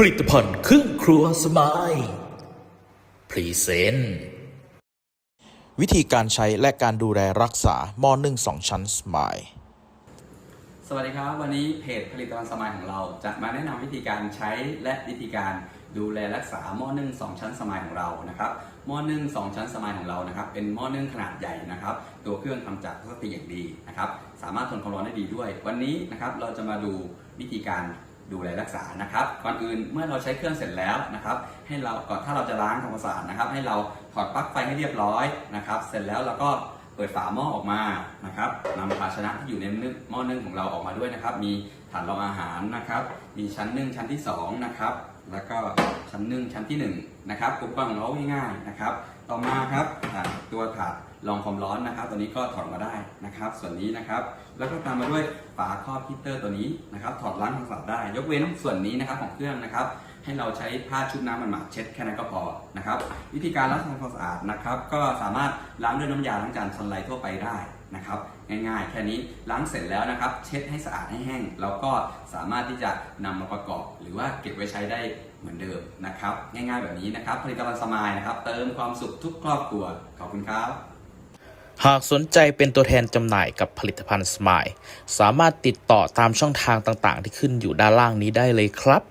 ผลิตภัณฑ์เครื่องครัวสมายพรีเซนต์วิธีการใช้และการดูแลรักษาหม้อนึ่งสองชั้นสมายสวัสดีครับ วันนี้เพจผลิตภัณฑ์สมายของเราจะมาแนะนำวิธีการใช้และวิธีการดูแลรักษาหม้อนึ่งสองชั้นสมายของเรานะครับหม้อนึ่งสองชั้นสมายของเรานะครับ เป็นหม้อนึ่งขนาดใหญ่นะครับ ตัวเครื่องทำจากพลาสติกอย่างดีนะครับ สามารถทนความร้อนได้ดีด้วย วันนี้นะครับเราจะมาดูวิธีการ ดูแลรักษานะครับ ก่อนอื่นเมื่อเราใช้เครื่องเสร็จแล้วนะครับ ให้เราก่อนถ้าเราจะล้างทำความสะอาดนะครับ ให้เราถอดปลั๊กไฟให้เรียบร้อยนะครับ เสร็จแล้วเราก็ เปิดฝาหม้อออกมานะครับนำภาชนะที่อยู่ในหม้อนึ่งของเราออกมาด้วยนะครับ มีฐานรองอาหารนะครับ มีชั้นนึ่งชั้นที่สองนะครับ แล้วก็ชั้นนึ่งชั้นที่หนึ่งนะครับอุปกรณ์ของเราง่ายๆนะครับ ต่อมาครับตัวถาดรองความร้อนนะครับ ตัวนี้ก็ถอดมาได้นะครับ ส่วนนี้นะครับ แล้วก็ตามมาด้วยฝาครอบฮีเตอร์ตัวนี้นะครับ ถอดล้างทำความสะอาดได้ ยกเว้นส่วนนี้นะครับของเครื่องนะครับ ให้เราใช้ผ้าชุบน้ำมันหมาดเช็ดแค่นั้นก็พอนะครับวิธีการล้างทำความสะอาดนะครับก็สามารถล้างด้วยน้ำยาล้างจานซันไลท์ทั่วไปได้นะครับง่ายๆ แค่นี้ล้างเสร็จแล้วนะครับ เช็ดให้สะอาดให้แห้งแล้วก็สามารถที่จะนำมาประกอบ หรือว่าเก็บไว้ใช้ได้เหมือนเดิมนะครับ ง่ายๆแบบนี้นะครับ ผลิตภัณฑ์สมายนะครับ เติมความสุขทุกครอบครัวขอบคุณครับหากสนใจเป็นตัวแทนจำหน่ายกับผลิตภัณฑ์สมายสามารถติดต่อตามช่องทางต่างๆ ที่ขึ้นอยู่ด้านล่างนี้ได้เลยครับ